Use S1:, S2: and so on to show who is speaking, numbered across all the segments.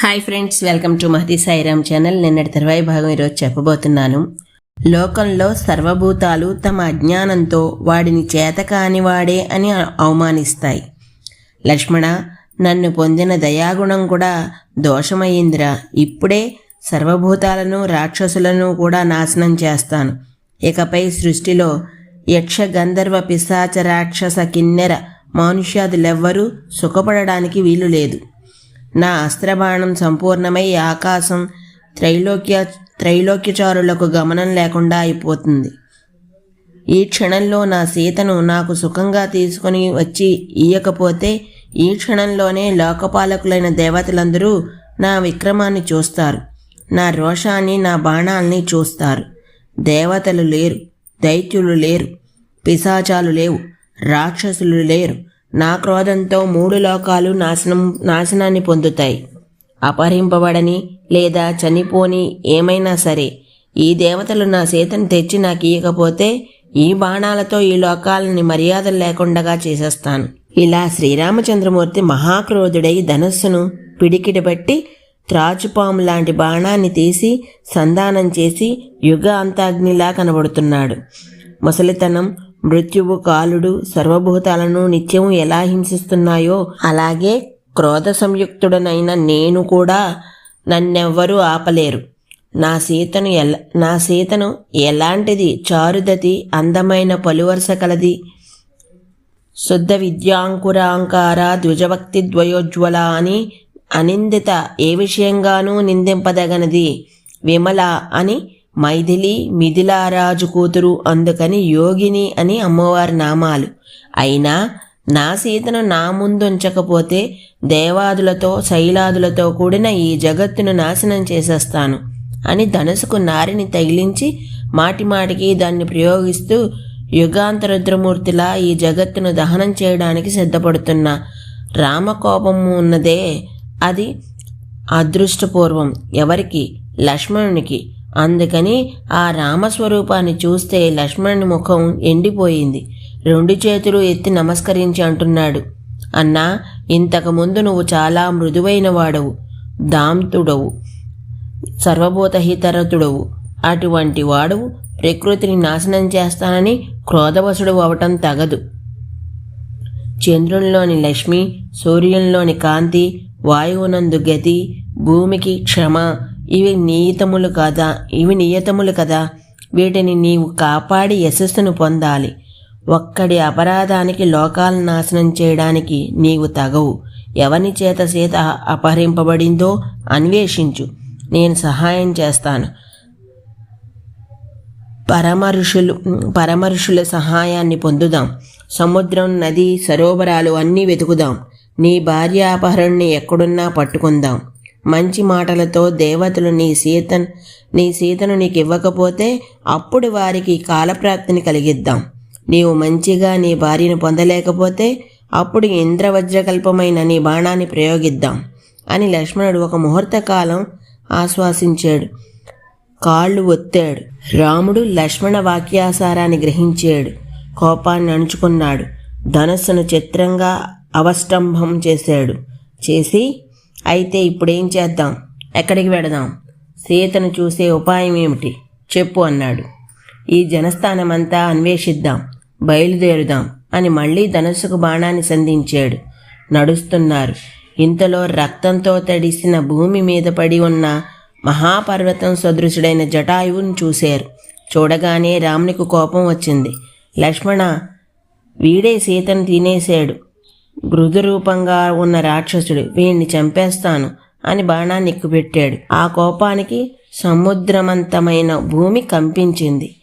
S1: Hi friends welcome to Mahathi Sairam channel. నిన్నటి తర్వాయి భాగం ఈరోజు చెప్పబోతున్నాను. లోకంలో సర్వభూతాలు తమ అజ్ఞానంతో వాడిని చేత కానివాడే అని అవమానిస్తాయి. లక్ష్మణ నన్ను పొందిన దయాగుణం కూడా దోషమయ్యిందిరా. ఇప్పుడే సర్వభూతాలను రాక్షసులను కూడా నాశనం చేస్తాను. ఇకపై సృష్టిలో యక్ష గంధర్వ పిశాచ రాక్షస కిన్నెర మానుష్యాదులెవ్వరూ సుఖపడడానికి వీలు లేదు. నా అస్త్రబాణం సంపూర్ణమై ఆకాశం త్రైలోక్య త్రైలోక్యచారులకు గమనం లేకుండా అయిపోతుంది. ఈ క్షణంలో నా సీతను నాకు సుఖంగా తీసుకుని వచ్చి ఇయ్యకపోతే ఈ క్షణంలోనే లోకపాలకులైన దేవతలందరూ నా విక్రమాన్ని చూస్తారు. నా రోషాన్ని నా బాణాల్ని చూస్తారు. దేవతలు లేరు దైత్యులు లేరు పిశాచాలు లేవు. రాక్షసులు లేరు. నా క్రోధంతో మూడు లోకాలు నాశనం నాశనాన్ని పొందుతాయి. అపహరింపబడని లేదా చనిపోని ఏమైనా సరే ఈ దేవతలు నా సీతను తెచ్చి నాకు ఇయ్యకపోతే ఈ బాణాలతో ఈ లోకాలని మర్యాదలు లేకుండా చేసేస్తాను. ఇలా శ్రీరామచంద్రమూర్తి మహాక్రోధుడై ధనస్సును పిడికిడబట్టి త్రాచుపాము లాంటి బాణాన్ని తీసి సంధానం చేసి యుగ అంతాగ్నిలా కనబడుతున్నాడు. ముసలితనం మృత్యువు కాలుడు సర్వభూతాలను నిత్యం ఎలా హింసిస్తున్నాయో అలాగే క్రోధ సంయుక్తుడనైన నేను కూడా నన్నెవ్వరూ ఆపలేరు. నా సీతను ఎల నా సీతను ఎలాంటిది చారుదతి అందమైన పలువరుస కలది? శుద్ధ విద్యాంకురాంకార ద్విజభక్తి ద్వయోజ్వల అని అనిందిత ఏ విషయంగానూ నిందింపదగనది? విమల అని మైథిలి మిథిలారాజు కూతురు అందుకని యోగిని అని అమ్మవారి నామాలు. అయినా నా సీతను నా ముందుంచకపోతే దేవాదులతో శైలాదులతో కూడిన ఈ జగత్తును నాశనం చేసేస్తాను అని ధనుసుకు నారిని తగిలించి మాటిమాటికి దాన్ని ప్రయోగిస్తూ యుగాంతరుద్రమూర్తిలా ఈ జగత్తును దహనం చేయడానికి సిద్ధపడుతున్న. రామకోపము ఉన్నదే అది అదృష్టపూర్వం. ఎవరికి? లక్ష్మణునికి. అందుకని ఆ రామస్వరూపాన్ని చూస్తే లక్ష్మణుని ముఖం ఎండిపోయింది. రెండు చేతులు ఎత్తి నమస్కరించి అంటున్నాడు. అన్నా ఇంతకుముందు నువ్వు చాలా మృదువైన వాడవు దాంతుడవు సర్వభూతహితరతుడవు. అటువంటి వాడవు ప్రకృతిని నాశనం చేస్తానని క్రోధవసుడు అవటం తగదు. చంద్రునిలోని లక్ష్మి సూర్యునిలోని కాంతి వాయువునందు గతి భూమికి క్షమ ఇవి నియతములు కదా ఇవి నియతములు కదా. వీటిని నీవు కాపాడి యశస్సును పొందాలి. ఒక్కడి అపరాధానికి లోకాలను నాశనం చేయడానికి నీవు తగవు. ఎవని చేత సీత అపహరింపబడిందో అన్వేషించు. నేను సహాయం చేస్తాను. పరమరుషులు పరమరుషుల సహాయాన్ని పొందుదాం. సముద్రం నది సరోవరాలు అన్నీ వెతుకుదాం. నీ భార్య అపహరణని ఎక్కడున్నా పట్టుకుందాం. మంచి మాటలతో దేవతలు నీ సీత నీ సీతను నీకు ఇవ్వకపోతే అప్పుడు వారికి కాలప్రాప్తిని కలిగిద్దాం. నీవు మంచిగా నీ భార్యను పొందలేకపోతే అప్పుడు ఇంద్రవజ్రకల్పమైన నీ బాణాన్ని ప్రయోగిద్దాం అని లక్ష్మణుడు ఒక ముహూర్తకాలం ఆశ్వాసించాడు. కాళ్ళు ఒత్తాడు. రాముడు లక్ష్మణ వాక్యాసారాన్ని గ్రహించాడు. కోపాన్ని అణుచుకున్నాడు. ధనస్సును చిత్రంగా అవష్టంభం చేశాడు. చేసి అయితే ఇప్పుడేం చేద్దాం? ఎక్కడికి వెడదాం? సీతను చూసే ఉపాయం ఏమిటి? చెప్పు అన్నాడు. ఈ జనస్థానమంతా అన్వేషిద్దాం బయలుదేరుదాం అని మళ్ళీ ధనస్సుకు బాణాన్ని సంధించాడు. నడుస్తున్నారు. ఇంతలో రక్తంతో తడిసిన భూమి మీద పడి ఉన్న మహాపర్వతం సదృశుడైన జటాయువుని చూశారు. చూడగానే రామునికి కోపం వచ్చింది. లక్ష్మణ వీడే సీతను తినేశాడు. రూపంగా ఉన్న రాక్షసుడు వీణ్ణి చంపేస్తాను అని బాణాన్ని ఎక్కుపెట్టాడు. ఆ కోపానికి సముద్రమంతమైన భూమి కంపించింది.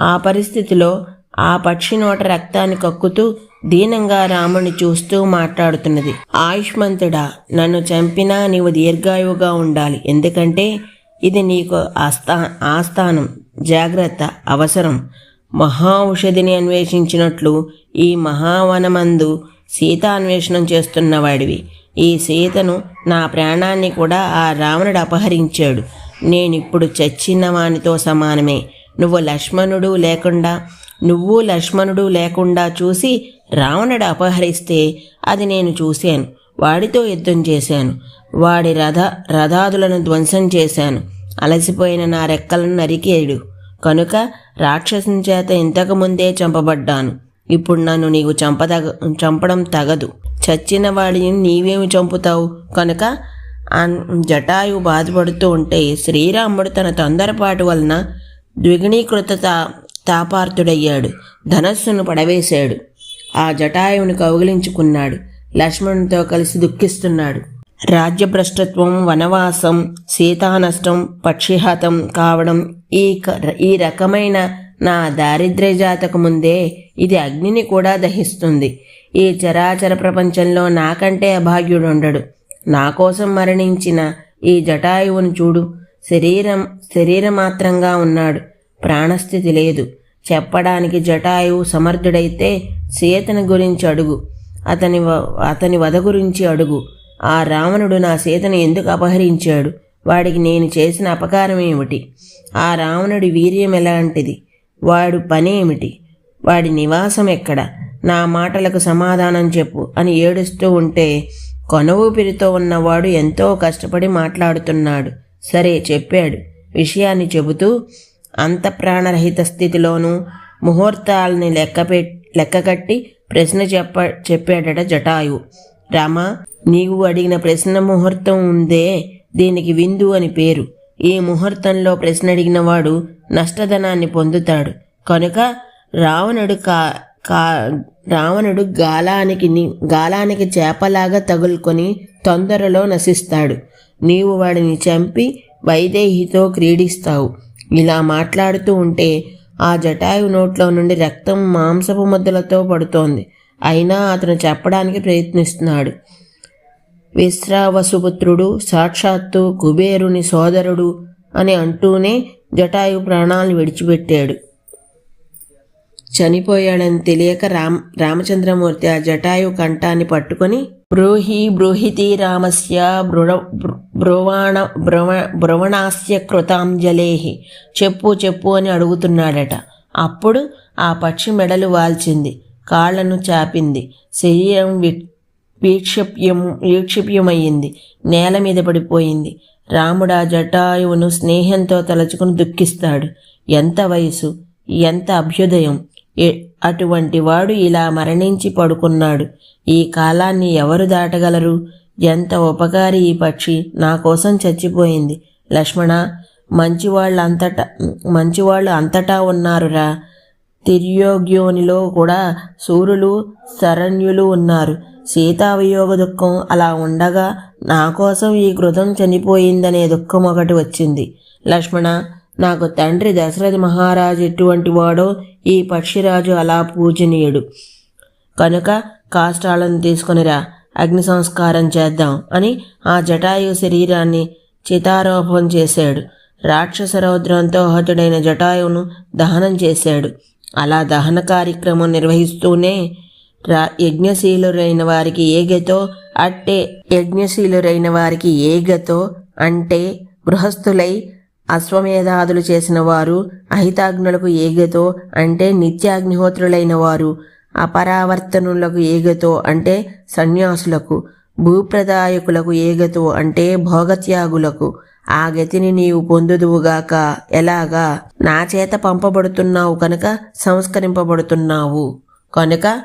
S1: ఆ పరిస్థితిలో ఆ పక్షి నోట రక్తాన్ని కక్కుతూ దీనంగా రాముని చూస్తూ మాట్లాడుతున్నది. ఆయుష్మంతుడా నన్ను చంపినా నీవు దీర్ఘాయువుగా ఉండాలి. ఎందుకంటే ఇది నీకు ఆస్థా ఆస్థానం జాగ్రత్త అవసరం. మహా ఔషధిని అన్వేషించినట్లు ఈ మహావనమందు సీతాన్వేషణం చేస్తున్నవాడివి. ఈ సీతను నా ప్రాణాన్ని కూడా ఆ రావణుడు అపహరించాడు. నేనిప్పుడు చచ్చిన వానితో సమానమే. నువ్వు లక్ష్మణుడు లేకుండా నువ్వు లక్ష్మణుడు లేకుండా చూసి రావణుడు అపహరిస్తే అది నేను చూశాను. వాడితో యుద్ధం చేశాను. వాడి రథ రథాదులను ధ్వంసం చేశాను. అలసిపోయిన నా రెక్కలను నరికేడు. కనుక రాక్షసుని చేత ఇంతకు ముందే చంపబడ్డాను. ఇప్పుడు నన్ను నీవు చంపదగ చంపడం తగదు. చచ్చిన వాడిని నీవేమి చంపుతావు? కనుక జటాయు బాధపడుతూ ఉంటే శ్రీరాముడు తన తొందరపాటు వలన ద్విగుణీకృత తా తాపార్థుడయ్యాడు. ధనస్సును పడవేశాడు. ఆ జటాయువుని కౌగిలించుకున్నాడు. లక్ష్మణునితో కలిసి దుఃఖిస్తున్నాడు. రాజ్యభ్రష్టత్వం వనవాసం సీతానష్టం పక్షిహతం కావడం ఈ క- ఈ రకమైన నా దారిద్ర్య జాతకు ముందే ఇది అగ్నిని కూడా దహిస్తుంది. ఈ చరాచర ప్రపంచంలో నాకంటే అభాగ్యుడుండడు. నా కోసం మరణించిన ఈ జటాయువును చూడు. శరీరం శరీరమాత్రంగా ఉన్నాడు. ప్రాణస్థితి లేదు. చెప్పడానికి జటాయువు సమర్థుడైతే సీతని గురించి అడుగు. అతని వ- అతని వధ గురించి అడుగు. ఆ రావణుడు నా సీతను ఎందుకు అపహరించాడు? వాడికి నేను చేసిన అపకారం ఏమిటి ఆ రావణుడి వీర్యం ఎలాంటిది? వాడు పనేమిటి? వాడి నివాసం ఎక్కడ? నా మాటలకు సమాధానం చెప్పు అని ఏడుస్తూ ఉంటే కొనవూపిరితో ఉన్నవాడు ఎంతో కష్టపడి మాట్లాడుతున్నాడు. సరే చెప్పాడు. విషయాన్ని చెబుతూ అంత ప్రాణరహిత స్థితిలోనూ ముహూర్తాలని లెక్కపె లెక్కకట్టి ప్రశ్న చెప్ప చెప్పాడట జటాయు. రామా నీవు అడిగిన ప్రశ్న ముహూర్తం ఉందే దీనికి విందు అని పేరు. ఈ ముహూర్తంలో ప్రశ్న అడిగిన వాడు నష్టధనాన్ని పొందుతాడు. కనుక రావణుడు కా కా రావణుడు గాలానికి గాలానికి చేపలాగా తగులుకొని తొందరలో నశిస్తాడు. నీవు వాడిని చంపి వైదేహితో క్రీడిస్తావు. ఇలా మాట్లాడుతూ ఉంటే ఆ జటాయు నోట్లో నుండి రక్తం మాంసపు ముద్దలతో పడుతోంది. అయినా అతను చెప్పడానికి ప్రయత్నిస్తున్నాడు. విశ్రావసుపుత్రుడు సాక్షాత్తు కుబేరుని సోదరుడు అని అంటూనే జటాయు ప్రాణాలను విడిచిపెట్టాడు. చనిపోయాడని తెలియక రామ్ రామచంద్రమూర్తి ఆ జటాయు కంఠాన్ని పట్టుకొని బ్రూహి బ్రూహితి రామస్య బృణ బ్రువాణ బ్రవ బ్రవణాస్య కృతాంజలేహి చెప్పు చెప్పు అని అడుగుతున్నాడట. అప్పుడు ఆ పక్షి మెడలు వాల్చింది కాళ్ళను చాపింది శరీరం వి వీక్షప్యం వీక్షిప్యమయ్యింది నేల మీద పడిపోయింది. రాముడు ఆ జటాయువును స్నేహంతో తలుచుకుని దుఃఖిస్తాడు. ఎంత వయసు? ఎంత అభ్యుదయం? అటువంటి వాడు ఇలా మరణించి పడుకున్నాడు. ఈ కాలాన్ని ఎవరు దాటగలరు? ఎంత ఉపకారి ఈ పక్షి? నా కోసం చచ్చిపోయింది. లక్ష్మణ మంచివాళ్ళు అంతటా మంచివాళ్ళు అంతటా ఉన్నారురా. తిర్యోగ్యోనిలో కూడా సూర్యులు శరణ్యులు ఉన్నారు. సీతావియోగ దుఃఖం అలా ఉండగా నా కోసం ఈ కృతం చనిపోయిందనే దుఃఖం ఒకటి వచ్చింది. లక్ష్మణ నాకు తండ్రి దశరథ మహారాజు ఎటువంటి వాడో ఈ పక్షిరాజు అలా పూజనీయుడు. కనుక కాష్టాలను తీసుకొనిరా అగ్ని సంస్కారం చేద్దాం అని ఆ జటాయు శరీరాన్ని చితారోపం చేశాడు. రాక్షస రౌద్రంతో హతుడైన జటాయువును దహనం చేశాడు. అలా దహన కార్యక్రమం నిర్వహిస్తూనే రా యజ్ఞశీలురైన వారికి ఏగతో? అట్టే యజ్ఞశీలురైన వారికి ఏగతో? అంటే గృహస్థులై అశ్వమేధాదులు చేసిన వారు అహితాగ్నులకు ఏగతో? అంటే నిత్యాగ్నిహోత్రులైన వారు అపరావర్తనులకు ఏగతో? అంటే సన్యాసులకు భూప్రదాయకులకు ఏగతో? అంటే భోగత్యాగులకు. ఆ గతిని నీవు పొందుదువుగాక ఎలాగా? నా చేత పంపబడుతున్నావు కనుక సంస్కరింపబడుతున్నావు. కనుక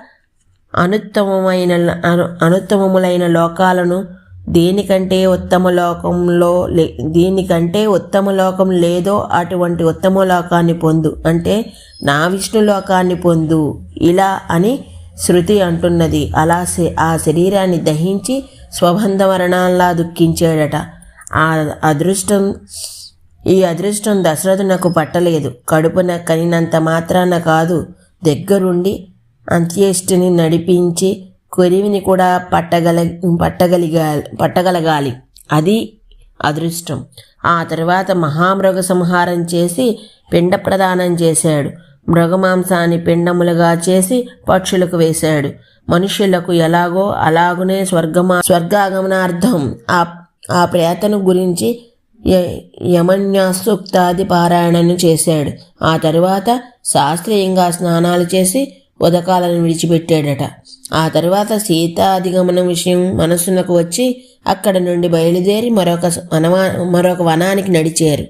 S1: అనుత్తమమైన అను అనుత్తమములైన లోకాలను దేనికంటే ఉత్తమ లోకంలో లే దీనికంటే ఉత్తమ లోకం లేదో అటువంటి ఉత్తమ లోకాన్ని పొందు. అంటే నా విష్ణు లోకాన్ని పొందు. ఇలా అని శృతి అంటున్నది. అలా శ- ఆ శరీరాన్ని దహించి స్వబంధ మరణాల్లా దుఃఖించాడట. ఆ అదృష్టం ఈ అదృష్టం దశరథునకు పట్టలేదు. కడుపున కనినంత మాత్రాన కాదు దగ్గరుండి అంత్యేష్టిని నడిపించి కొరివిని కూడా పట్టగల పట్టగలిగా పట్టగలగాలి. అది అదృష్టం. ఆ తర్వాత మహామృగ సంహారం చేసి పిండ ప్రదానం చేశాడు. మృగమాంసాన్ని పిండములుగా చేసి పక్షులకు వేశాడు. మనుష్యులకు ఎలాగో అలాగునే స్వర్గమా స్వర్గాగమనార్థం. ఆ ఆ ప్రేతను గురించి యమన్యాసూక్తాది పారాయణను చేశాడు. ఆ తరువాత శాస్త్రీయంగా స్నానాలు చేసి ఉదకాలను విడిచిపెట్టాడట. ఆ తరువాత సీతాధిగమనం విషయం మనసునకు వచ్చి అక్కడ నుండి బయలుదేరి మరొక వనవా మరొక వనానికి నడిచారు.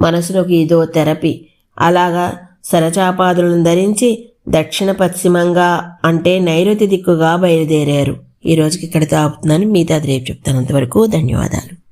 S1: మనసులోకి ఇదో థెరపీ అలాగా సరచాపాదులను ధరించి దక్షిణ పశ్చిమంగా అంటే నైరుతి దిక్కుగా బయలుదేరారు. ఈ రోజుకి ఇక్కడ తాపుతున్నాను. మిగతాది రేపు చెప్తాను. అంతవరకు ధన్యవాదాలు.